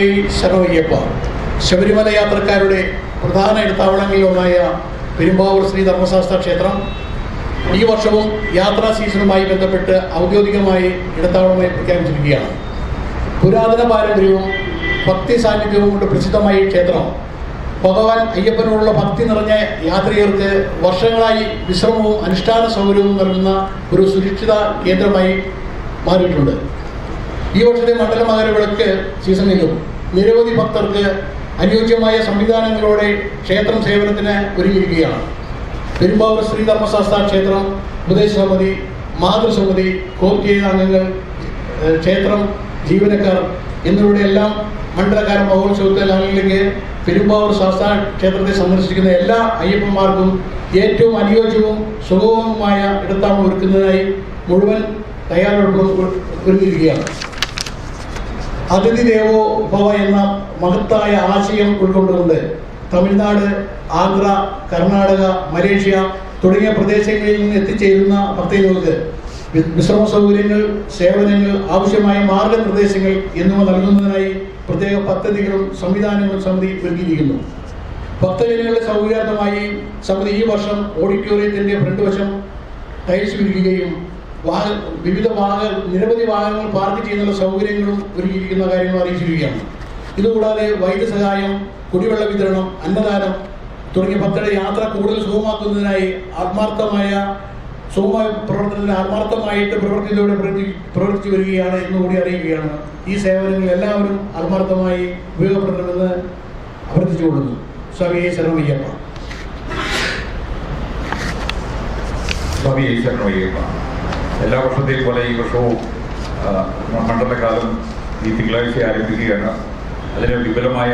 ശരണയ്യപ്പ ശബരിമല യാത്രക്കാരുടെ പ്രധാന ഇടത്താവളങ്ങളിലൊന്നായ പെരുമ്പാവൂർ ശ്രീ ധർമ്മശാസ്ത്ര ക്ഷേത്രം. ഈ വർഷവും യാത്രാ സീസണുമായി ബന്ധപ്പെട്ട് ഔദ്യോഗികമായി ഇടത്താവളമായി പ്രഖ്യാപിച്ചിരിക്കുകയാണ്. പുരാതന പാരമ്പര്യവും ഭക്തി സാന്നിധ്യവും കൊണ്ട് പ്രസിദ്ധമായ ഈ ക്ഷേത്രം ഭഗവാൻ അയ്യപ്പനോടുള്ള ഭക്തി നിറഞ്ഞ യാത്രികർക്ക് വർഷങ്ങളായി വിശ്രമവും അനുഷ്ഠാന സൗകര്യവും നൽകുന്ന ഒരു സുരക്ഷിത കേന്ദ്രമായി മാറിയിട്ടുണ്ട്. ഈ വർഷത്തെ മണ്ഡല മകരവിളക്ക് സീസണിലും നിരവധി ഭക്തർക്ക് അനുയോജ്യമായ സംവിധാനങ്ങളോടെ ക്ഷേത്രം സേവനത്തിന് ഒരുങ്ങിയിരിക്കുകയാണ്. പെരുമ്പാവൂർ ശ്രീ ധർമ്മശാസ്ത്ര ക്ഷേത്രം ഉപദേശ സമിതി മാതൃസമിതി കോർട്ട് അംഗങ്ങൾ ക്ഷേത്രം ജീവനക്കാർ എന്നിവരുടെ എല്ലാം മണ്ഡലകാല മഹോത്സവത്തിൽ അല്ലെങ്കിൽ പെരുമ്പാവൂർ ശാസ്ത്ര ക്ഷേത്രത്തെ സന്ദർശിക്കുന്ന എല്ലാ അയ്യപ്പന്മാർക്കും ഏറ്റവും അനുയോജ്യവും സുഗമവുമായ ഇടത്താണ് ഒരുക്കുന്നതിനായി മുഴുവൻ തയ്യാറെടുപ്പ് ഒരുങ്ങിയിരിക്കുകയാണ്. അതിഥി ദേവോ ഭവ എന്ന മഹത്തായ ആശയം ഉൾക്കൊണ്ടുകൊണ്ട് തമിഴ്നാട് ആന്ധ്ര കർണാടക മലേഷ്യ തുടങ്ങിയ പ്രദേശങ്ങളിൽ നിന്ന് എത്തിച്ചേരുന്ന ഭക്തജനങ്ങൾക്ക് വിശ്രമ സൗകര്യങ്ങൾ സേവനങ്ങൾ ആവശ്യമായ മാർഗനിർദ്ദേശങ്ങൾ എന്നിവ നൽകുന്നതിനായി പ്രത്യേക പദ്ധതികളും സംവിധാനങ്ങളും സമിതി ഒരുക്കിയിരിക്കുന്നു. ഭക്തജനങ്ങളുടെ സൗകര്യാർത്ഥമായി സമിതി ഈ വർഷം ഓഡിറ്റോറിയത്തിന്റെ ഫ്രണ്ട് വശം ടൈൽസ് വിരിക്കുകയും വാഹ വിവിധ വാഹനങ്ങൾ നിരവധി വാഹനങ്ങൾ പാർക്ക് ചെയ്യുന്ന സൗകര്യങ്ങളും ഒരുക്കിയിരിക്കുന്ന കാര്യങ്ങൾ അറിയിച്ചിരിക്കുകയാണ്. ഇതുകൂടാതെ വൈദ്യസഹായം കുടിവെള്ള വിതരണം അന്നദാനം തുടങ്ങിയ ഭക്തരുടെ യാത്ര കൂടുതൽ സുഗമമാക്കുന്നതിനായി ആത്മാർത്ഥമായ സുഗമമായ പ്രവർത്തനത്തിന് ആത്മാർത്ഥമായിട്ട് പ്രവർത്തിയിലൂടെ പ്രവർത്തി- പ്രവർത്തിച്ചു വരികയാണ് എന്നുകൂടി അറിയുകയാണ് ഈ സേവനങ്ങൾ എല്ലാവരും ആത്മാർത്ഥമായി ഉപയോഗപ്പെടണമെന്ന് അഭ്യർത്ഥിച്ചുകൊള്ളുന്നു സ്വാമിയെ ശരണമയ്യപ്പ. സ്വാമിയെ ഈശ്വരനയ്യപ്പ എല്ലാ വർഷത്തെയും പോലെ ഈ വർഷവും മണ്ഡലകാലം ഈ തിങ്കളാഴ്ച ആരംഭിക്കുകയാണ്. അതിന് വിപുലമായ